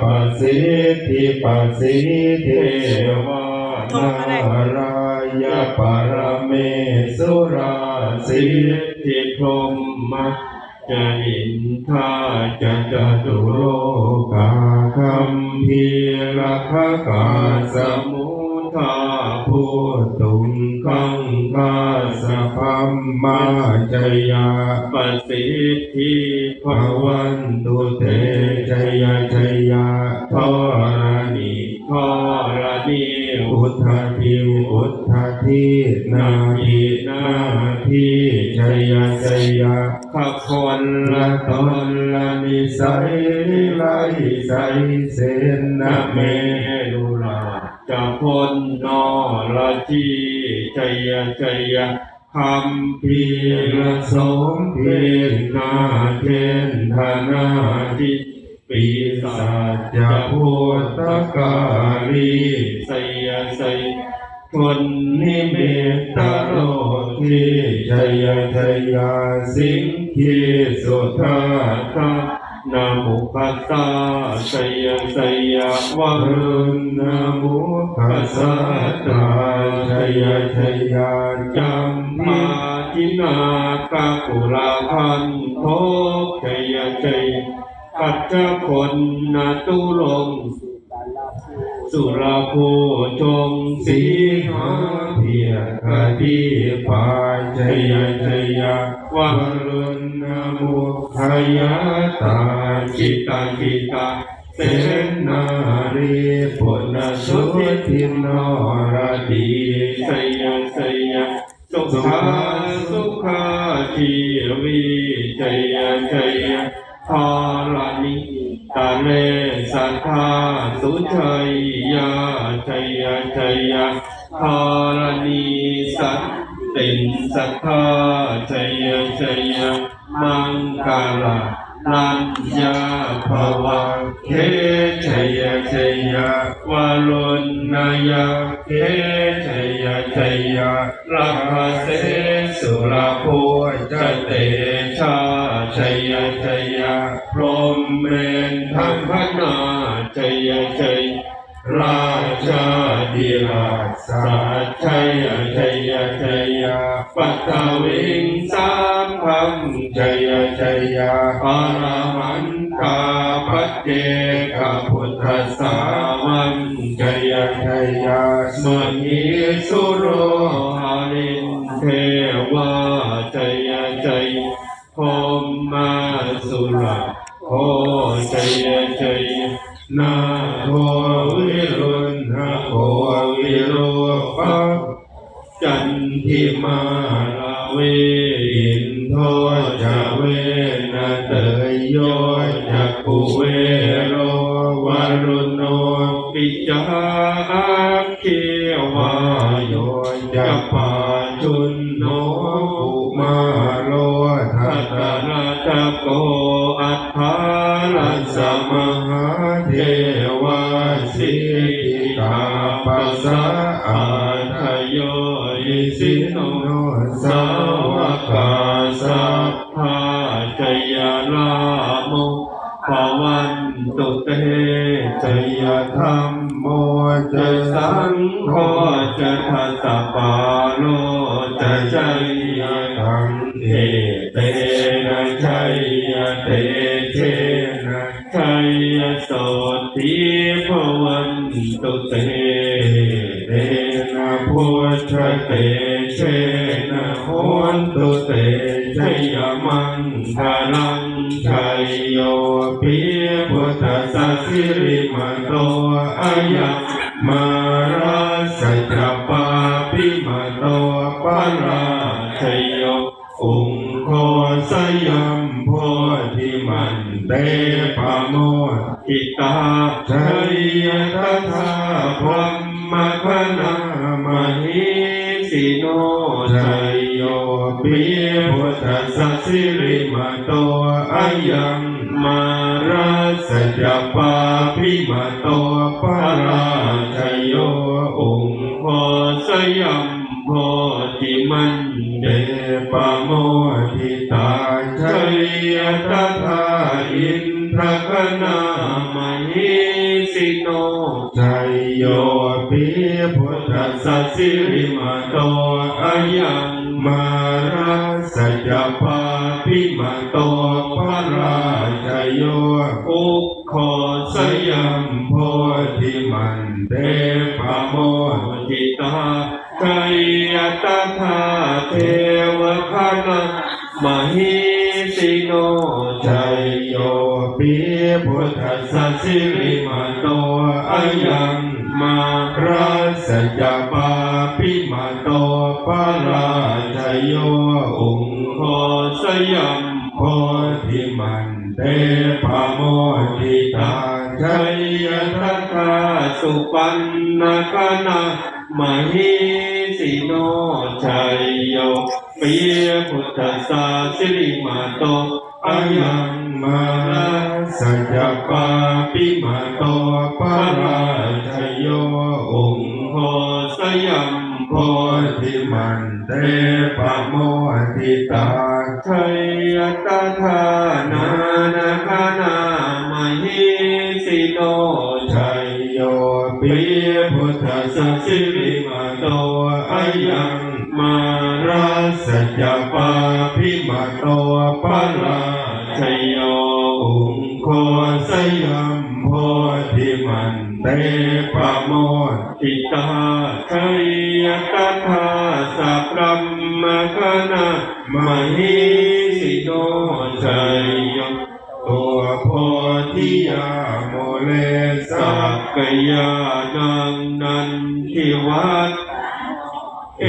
ปัสสิทธิปัสสิเทวาโทราได้นารายปรเมสุราสิทธิพรหมจะอินทาจะจตุโลกาคัมพีรักกาสมุทาพุตุงคังคาสะพัมมาจยาปสิทธิภวันตุเตจยจยาทรานิทรานิอุทธาทิวอุทธาทินาทินาทิจยจยาขคนละตนละนิสัยไลสัยเสนะเมลุลาจะพนนอละจีใจยะใจยะคำพีละสมเพียงนาเทนธนาจิ ปีศาจจะพุทธกาลีไสยะไสยคนนิเมตโลกีใจยะใจยะสิงคีสุทธาคานะโมพัสสะสยะสยวะรุณนะโมพัสสะตาสยะสยะจัมมาจินากะกุลาพันโทสยะสย ปัจจคนนาตุลงสุราโภจงสีหาเพียรคดีปาจยจยวารุณนะโมุขยาตาจิตาจิตาเสนารีปุณสุทินนรดีสยสยสุขาสุขาชีวิจยจย พาลานิตาเลสัทธาสุชัยยาชัยยาชัยยาธารณีสัตตินสัทธาชัยยาชัยยามังกาลานัญญาภวะเทชัยยาชัยยาวาลุนนายาเทชัยยาชัยยาราเสสุราโพจเตชา ชัยยชัยยพรหมเมนทัพพนาชัยยชัยราชาดิราชสัจชัยชัยชัยปัตตวิงสามพังชัยชัยอารามันกาปัจเจกพุทธสาวันชัยชัยสมิสุโรหารินเทวา พรหมาสุราโคชัยชัยนาโควิรุณนาโควิโรปะจันทิมาลาเวอินโทจะเวนะเตยโยจะกุเวโรวารุโนปิจาเควายโยจะปาจุนโน อาทโยอิสิโนสาวกาสัพพาจยาลาโมภวันตุเตจยธรรมโมจะสังโฆจะทัสสะปาโลจะใจยธรรมเทเตนะชัยเต เชนะโหนตุเตชัยมังคลังชัยโยปิพุทธสัสสิริมาโตอายัมาราสัจปาปิมาโตปาราชัยโยองค์โคสยัมโพธิมันเตปโมทิตาชัยยตถาพรหมคณามหิ สิโนชัยโยปิพุทธัสสิริมาโตอายังมาราสัจจปาปิมาโตปาราชัยโยองค์โคสยัมโพธิมันเตปโมทิตาชัยยตถาอินทกนา พุทธัสสะสิริมาโตอายังมาราสัจปาปิมาโตพระราชโยอุคโคสยยัมโพธิมันเตปโมโมทิตาไกยตถาเทวคณะมหิสิโนชัยโยปิพุทธัสสะสิริมาโตอายังมารา สัจปาปิมาโตพระราชโยองค์โคสยัมโพธิมันเตปะโมทิตาชัชัยยทัตาสุปันนาคณะมหิสิโนชัยโยปิยพุทธสาสิริมาโตอายังมาสัจปาปิมาโตปะรา เตปะโมติตาชัยตาธานานาคานามหิสิโนชัยโยปิพุทธสสิริมาโตอายัง โมทิตาชัยตัทธาสัพพมคณะมหิสิโนชัยยตัวโพธิยาโมเลสักกยานังนันทิวัตเอ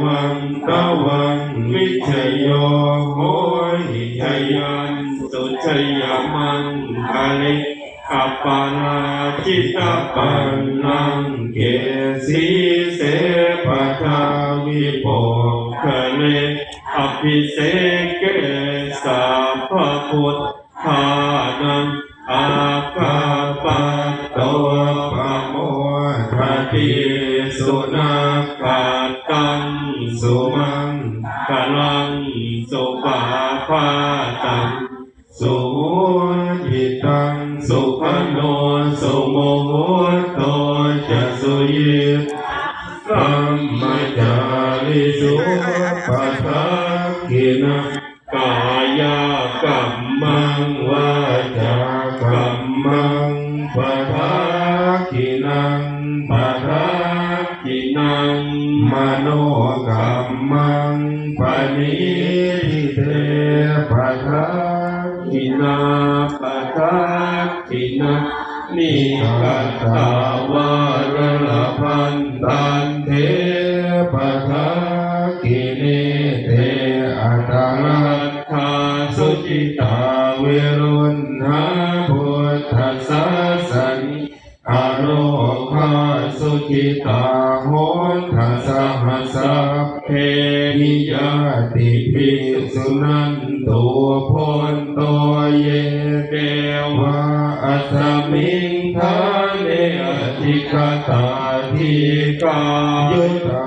วังตะวังวิชยโยโหหิชชยยันสุชยมังคาลิ อัปปาราจิตาปันนังเกสีเสปทาวิโปคเลอภิเศกเกสาพระพุทธานังอาคาปะโตโตปะโมทติสุนากาตังสุมังกลังสุปาปาตังสุ สุขโนสุโมโหโตจะสุยิสัมมาจาริสุปัฏฐากินะกายกัมมังวาจากัมมังปัฏฐากินังปัฏฐากินังมโนกัมมังปณิทิเตปัฏฐากินาปะทะ กินานิกัตตาวารละพันตันเทปัฏฐากินเตอัตรัลัตถาสุจิตาเวรุณหาพุทธสสะสันอโรคาสุจิตาโหนทัสหัสสะเพนิยาติภิกษุนันตัวพนโตเยเกววะ อัตมิงทาเนอธิกตาทีกายุตตา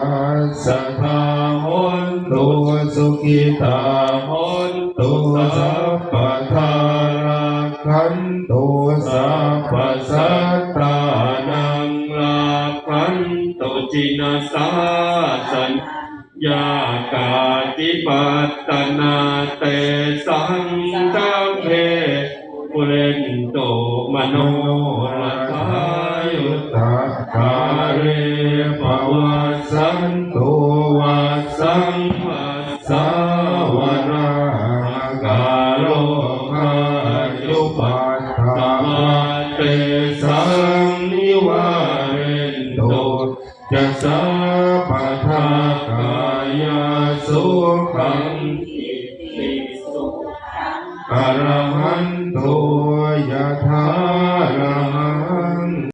สัทธาหนตัวสุขิตาหนตัวสัพพทาราคันตัวสัพพสัตตานังลาพันตุจินาสาสัญญากาติปัตตนาเตสังฆเพปุเรนโต มโนโนรรัทาทยุตตากาเรปวัสันตุวัสังวัสาวนาคาโลคาจุปัตตามาเตสังนิวาเรนโตจะสัพ